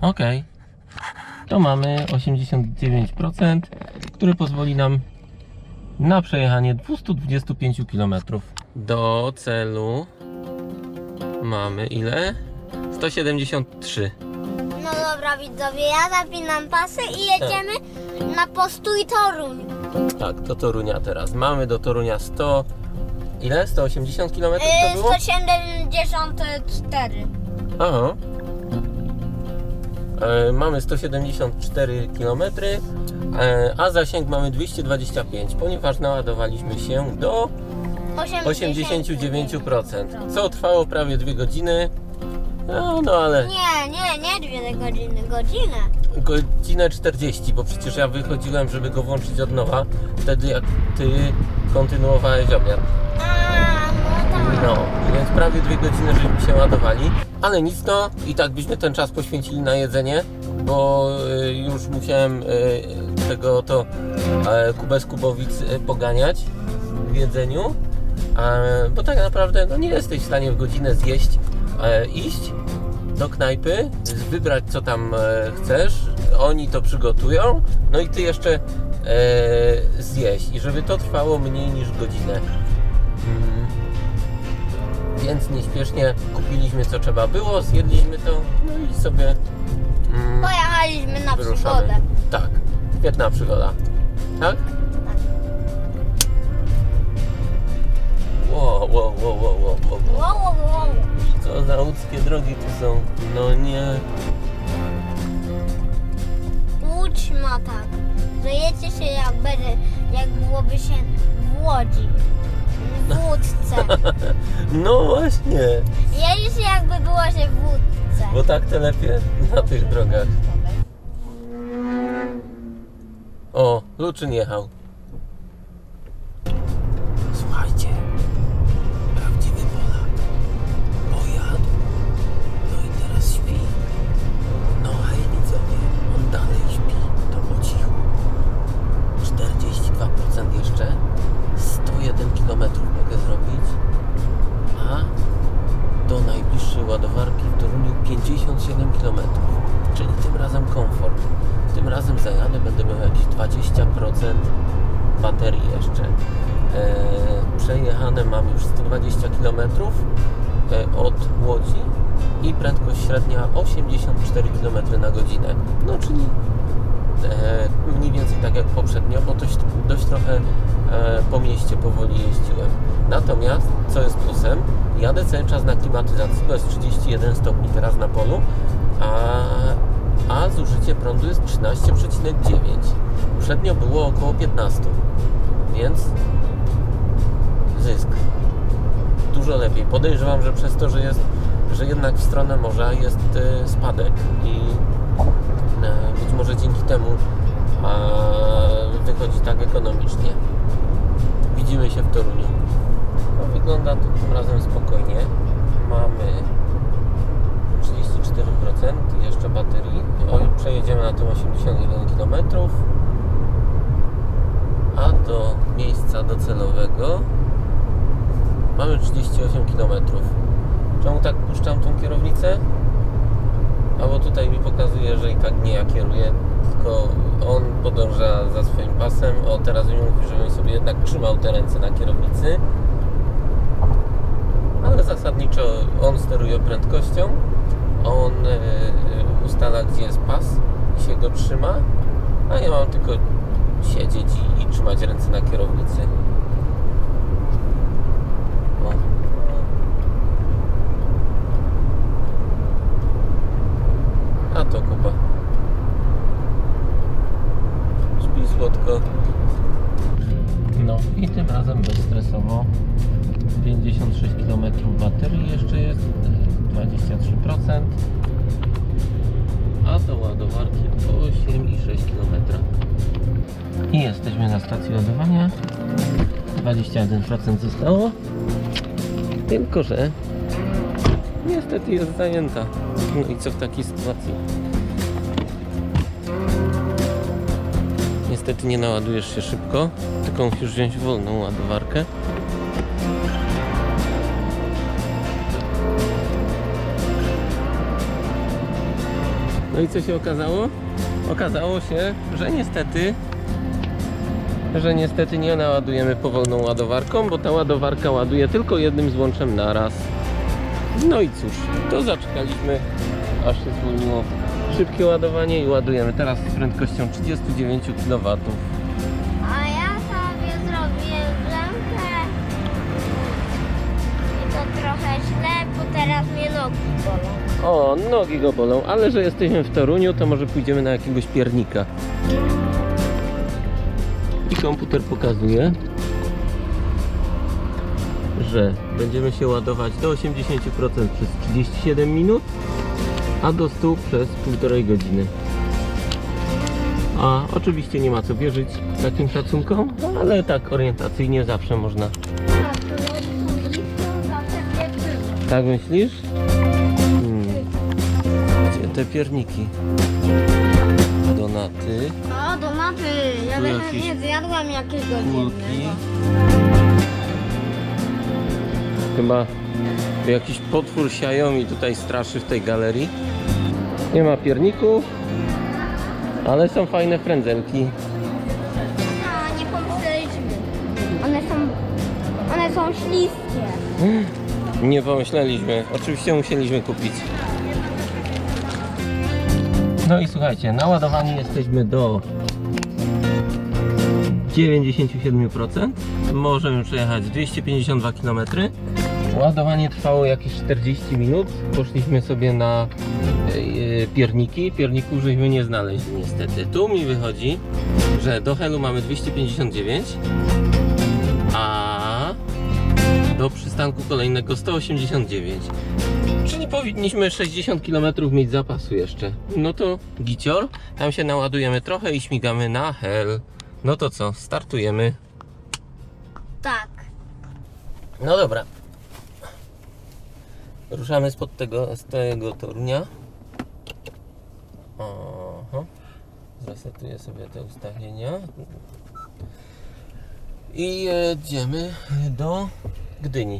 Ok. To mamy 89%, które pozwoli nam na przejechanie 225 km. Do celu mamy ile? 173. No dobra widzowie, ja zapinam pasy i jedziemy na postój Toruń. Tak, do Torunia teraz. Mamy do Torunia 100. Ile? 180 km to Yy, było? 174. Aha. E, mamy 174 km, e, a zasięg mamy 225, ponieważ naładowaliśmy się do 89%, co trwało prawie 2 godziny. No, no ale Nie, nie, nie dwie godziny, godzinę. godzinę 40, bo przecież ja wychodziłem, żeby go włączyć od nowa, wtedy jak ty kontynuowałeś obiad. No więc prawie dwie godziny, żeśmy się ładowali. Ale nic no, i tak byśmy ten czas poświęcili na jedzenie, bo y, już musiałem y, tego to e, Kubę z Kubowic y, poganiać w jedzeniu. Bo tak naprawdę no, nie jesteś w stanie w godzinę zjeść, e, iść do knajpy, wybrać co tam e, chcesz, oni to przygotują, no i ty jeszcze zjeść. I żeby to trwało mniej niż godzinę. Mm. Więc nieśpiesznie kupiliśmy co trzeba było, zjedliśmy to, no i sobie mm, Pojechaliśmy na wyruszamy. przygodę. Tak, świetna przygoda. Tak? Wow, wow, wow, wow, wow, wow. Wow, wow, wow. Co za łódzkie drogi tu są? No nie. Łódź ma tak, że jedzie się jak będzie, jak byłoby się w Łodzi. W łódce. No właśnie, Jedzie się jakby było się w łódce. bo tak to lepiej na tych drogach. O, Luczyn jechał. Km, czyli tym razem komfort. Tym razem zajadę, będę miał jakieś 20% baterii jeszcze. E, przejechane mam już 120 km e, od Łodzi i prędkość średnia 84 km na godzinę. No czyli mniej więcej tak jak poprzednio, bo dość, dość trochę e, po mieście powoli jeździłem. Natomiast, co jest plusem, jadę cały czas na klimatyzacji, bo jest 31 stopni teraz na polu, a, a zużycie prądu jest 13,9. Poprzednio było około 15, więc zysk. Dużo lepiej. Podejrzewam, że przez to, że jest, że jednak w stronę morza jest e, spadek i E, Być może dzięki temu wychodzi tak ekonomicznie. Widzimy się w Toruniu. No, wygląda to tym razem spokojnie. Mamy 34% jeszcze baterii. O, przejedziemy na tym 81 km. A do miejsca docelowego mamy 38 km. Czemu tak puszczam tą kierownicę? Albo tutaj mi pokazuje, że i tak nie ja kieruję, tylko on podąża za swoim pasem. O, teraz mi mówi, żebym sobie jednak trzymał te ręce na kierownicy. Ale zasadniczo on steruje prędkością, on e, e, ustala gdzie jest pas i się go trzyma, a ja mam tylko siedzieć i, i trzymać ręce na kierownicy. O. A to Kuba. Śpi słodko. No i tym razem bezstresowo. 56 km baterii jeszcze jest, 23%. A do ładowarki 8,6 km. I jesteśmy na stacji ładowania. 21% zostało. Tylko, że niestety jest zajęta. No i co w takiej sytuacji? Niestety nie naładujesz się szybko, tylko musisz wziąć wolną ładowarkę. No i co się okazało? Okazało się, że niestety że niestety nie naładujemy powolną ładowarką, bo ta ładowarka ładuje tylko jednym złączem naraz. No i cóż, to zaczekaliśmy, aż się zwolniło szybkie ładowanie i ładujemy teraz z prędkością 39 kW. A ja sobie zrobiłem bramkę. I to trochę źle, bo teraz mnie nogi bolą. O, nogi go bolą, ale że jesteśmy w Toruniu, to może pójdziemy na jakiegoś piernika. I komputer pokazuje, że będziemy się ładować do 80% przez 37 minut, a do 100 przez 1,5 godziny. A oczywiście nie ma co wierzyć takim szacunkom, ale tak orientacyjnie zawsze można. Tak myślisz? Hmm. Gdzie te pierniki? Donaty, O, donaty. Ja nawet jakieś nie zjadłam jakiegoś kulki. Chyba jakiś potwór Xiaomi tutaj straszy w tej galerii. Nie ma pierników, ale są fajne frędzelki. No, nie pomyśleliśmy. One są, one są śliskie. Nie pomyśleliśmy. Oczywiście musieliśmy kupić. No i słuchajcie, naładowani jesteśmy do 97%. Możemy przejechać 252 km. Ładowanie trwało jakieś 40 minut. Poszliśmy sobie na e, pierniki. Pierników żeśmy nie znaleźli niestety. Tu mi wychodzi, że do Helu mamy 259, a do przystanku kolejnego 189. Czyli powinniśmy 60 km mieć zapasu jeszcze. No to gicior, tam się naładujemy trochę i śmigamy na hel. No to co, startujemy. Tak. No dobra. Ruszamy spod tego, z tego Torunia. Oho. Zresetuję sobie te ustawienia. I jedziemy do Gdyni.